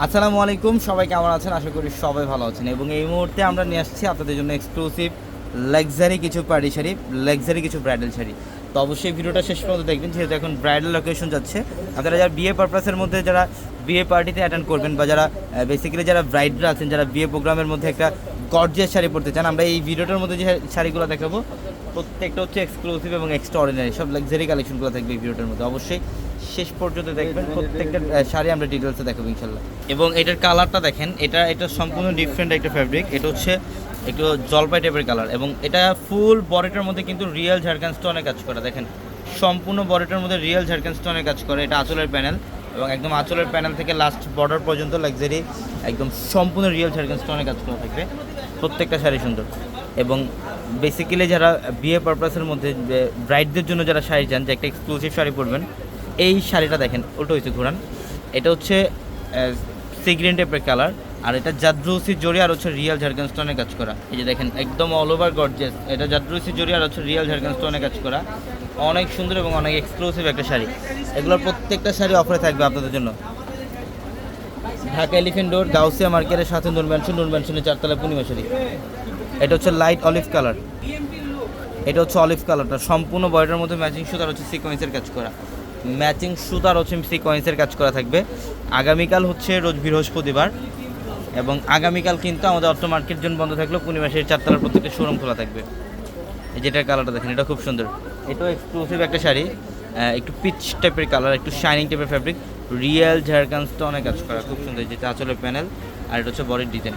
আসসালামু আলাইকুম, সবাই কেমন আছেন? আশা করি সবাই ভালো আছেন। এবং এই মুহূর্তে আমরা নিয়ে আসছি আপনাদের জন্য এক্সক্লুসিভ লাক্সারি কিছু পার্টি শাড়ি লাক্সারি কিছু ব্রাইডাল শাড়ি। তো অবশ্যই ভিডিওটা শেষ পর্যন্ত দেখবেন, যেহেতু এখন ব্রাইডাল লোকেশন যাচ্ছে। আপনারা যারা বিয়ে পারপাসের মধ্যে যারা বিয়ে পার্টিতে অ্যাটেন্ড করবেন বা যারা বেসিক্যালি যারা ব্রাইডরা আছেন, যারা বিয়ে প্রোগ্রামের মধ্যে একটা গর্জিয়াস শাড়ি পরতে চান, আমরা এই ভিডিওটার মধ্যে যে শাড়িগুলো দেখাবো, প্রত্যেকটা হচ্ছে এক্সক্লুসিভ এবং এক্সট্রা অর্ডিনারি সব লাক্সারি কালেকশনগুলো থাকবে এই ভিডিওটার মধ্যে। অবশ্যই শেষ পর্যন্ত দেখবেন প্রত্যেকটা শাড়ি আমরা ডিটেলসে দেখাবো ইনশাল্লাহ। এবং এটার কালারটা দেখেন এটা এটা সম্পূর্ণ ডিফারেন্ট একটা ফ্যাব্রিক এটা হচ্ছে একটু জলপাই টাইপের কালার এবং এটা ফুল বডিটার মধ্যে কিন্তু রিয়েল ঝাড়খান স্টোনে কাজ করা। দেখেন সম্পূর্ণ বডিটার মধ্যে রিয়েল ঝাড়খান স্টোনে কাজ করে এটা আঁচলের প্যানেল এবং একদম আঁচলের প্যানেল থেকে লাস্ট বর্ডার পর্যন্ত লাক্সারি একদম সম্পূর্ণ রিয়েল ঝাড়খান স্টোনে কাজ করা থাকবে। প্রত্যেকটা শাড়ি সুন্দর। এবং বেসিক্যালি যারা বিয়ে পারপাসের মধ্যে ব্রাইডদের জন্য যারা শাড়ি চান যে একটা এক্সক্লুসিভ শাড়ি পরবেন এই শাড়িটা দেখেন, উল্টো হয়েছে ঘোরান। এটা হচ্ছে সিগ্রিন টাইপের কালার আর এটা জাদ্রুসি জড়ি আর হচ্ছে রিয়েল ঝাড়খান স্টোনে কাজ করা। এই যে দেখেন, একদম অল ওভার গর্জেস এটা জাদ্রুসি জড়ি আর হচ্ছে রিয়েল ঝাড়খান স্টোনে কাজ করা। অনেক সুন্দর এবং অনেক এক্সক্লুসিভ একটা শাড়ি। এগুলোর প্রত্যেকটা শাড়ি অফারে থাকবে আপনাদের জন্য। ঢাকা এলিফেন্ট রোড গাউসিয়া মার্কেটের সাথে নূর ম্যানশন নূর ম্যানশনের চারতলা পূর্ণিমা শাড়ি। এটা হচ্ছে লাইট অলিভ কালার এটা হচ্ছে অলিভ কালারটা সম্পূর্ণ বডিটার মধ্যে ম্যাচিং সুতার হচ্ছে সিকোয়েন্সের কাজ করা। ম্যাচিং সুতার হচ্ছে সিকোয়েন্সের কাজ করা থাকবে। আগামীকাল হচ্ছে রোজ বৃহস্পতিবার এবং আগামীকাল কিন্তু আমাদের অর্থ মার্কেট জোন বন্ধ থাকলেও পূর্ণিমাসের চারতলার প্রত্যেকটা শোরুম খোলা থাকবে। এই যেটার কালারটা দেখেন, এটা খুব সুন্দর। এটাও এক্সক্লুসিভ একটা শাড়ি। একটু পিচ টাইপের কালার একটু শাইনিং টাইপের ফ্যাব্রিক রিয়েল ঝাড়খান স্টোনে কাজ করা, খুব সুন্দর। যেটা আঁচলের প্যানেল আর এটা হচ্ছে বডির ডিজাইন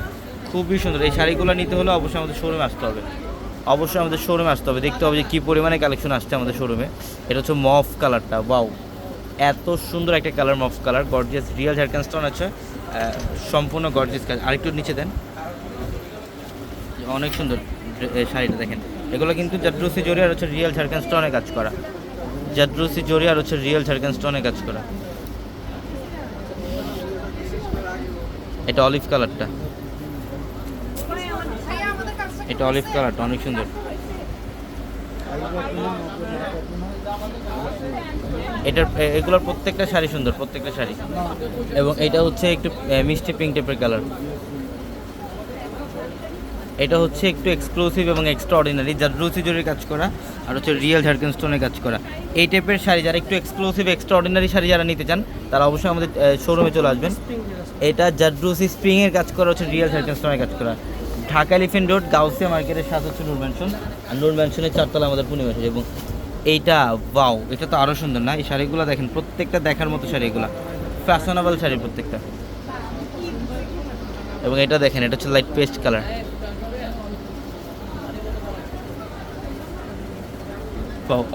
খুবই সুন্দর। এই শাড়িগুলো নিতে হলে অবশ্যই আমাদের শোরুমে আসতে হবে। অবশ্যই আমাদের শোরুমে আসতে হবে। দেখতে হবে যে কী পরিমাণে কালেকশন আসছে আমাদের শোরুমে এটা হচ্ছে মফ কালারটা বাউ এত সুন্দর একটা colour mauve colour gorgeous real ঝাড়খান stone আছে। সম্পূর্ণ গর্জিয়াস কাজ আরেকটু নিচে দেন। অনেক সুন্দর শাড়িটা দেখেন। এগুলো কিন্তু জাদ্রুসি জরি আর হচ্ছে রিয়েল ঝাড়খান স্টোনে কাজ করা। জাদ্রুসি জরি আর হচ্ছে রিয়েল ঝাড়খান স্টোনে কাজ করা। এটা অলিভ কালারটা এটা অলিভ কালারটা অনেক সুন্দর। এটার এগুলোর প্রত্যেকটা শাড়ি সুন্দর, প্রত্যেকটা শাড়ি। এবং এটা হচ্ছে একটু মিষ্টি পিঙ্ক টাইপের কালার এটা হচ্ছে একটু এক্সক্লুসিভ এবং এক্সট্রা অর্ডিনারি যার রুচি জরির কাজ করা, আর হচ্ছে রিয়েল ঝাড়খান স্টোনের কাজ করা। এই টাইপের শাড়ি, যারা একটু এক্সক্লুসিভ এক্সট্রা অর্ডিনারি শাড়ি যারা নিতে চান, তারা অবশ্যই আমাদের শোরুমে চলে আসবেন। এটা জাদ্রুসি স্প্রিংয়ের কাজ করা, হচ্ছে রিয়েল ঝাড়খান স্টোনের কাজ করা। ঢাকা এলিফেন্ট রোড, গাউসিয়া মার্কেটের সাথে হচ্ছে নূর ম্যানশন আর নূর ম্যানশনের চারতলা আমাদের পুনে শাড়ি এবং এইটা বাউ এটা তো আরও সুন্দর, না? এই শাড়িগুলো দেখেন, প্রত্যেকটা দেখার মতো শাড়ি এগুলো ফ্যাশনেবল শাড়ি প্রত্যেকটা। এবং এটা দেখেন, এটা হচ্ছে লাইট পেস্ট কালার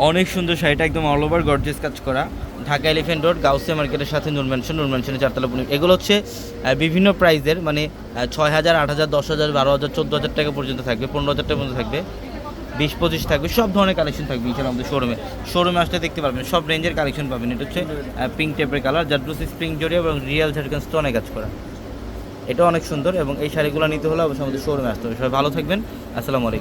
অনেক সুন্দর শাড়িটা, একদম অল ওভার গর্জেস কাজ করা। ঢাকা এলিফেন্ট রোড গাউসিয়া মার্কেটের সাথে নূর ম্যানশন নূর ম্যানশনের চারতলা পূর্ণিমা এগুলো হচ্ছে বিভিন্ন প্রাইজের মানে ছয় হাজার, আট হাজার, দশ হাজার, বারো হাজার, চোদ্দ হাজার টাকা পর্যন্ত থাকবে, পনেরো হাজার টাকা পর্যন্ত থাকবে, বিশ, পঁচিশ থাকবে, সব ধরনের কালেকশন থাকবে ইনশাল্লাহ আমাদের শোরুমে শোরুমে আসলে দেখতে পারবেন, সব রেঞ্জের কালেকশন পাবেন। এটা হচ্ছে পিঙ্ক টাইপের কালার যার জাদ্রুসি স্প্রিং জড়িয়ে এবং রিয়েল ঝাড়খান স্টোনে কাজ করা। এটা অনেক সুন্দর এবং এই শাড়িগুলো নিতে হলে অবশ্যই আমাদের শোরুমে আসতে হবে। সবাই ভালো থাকবেন, আসসালামু আলাইকুম।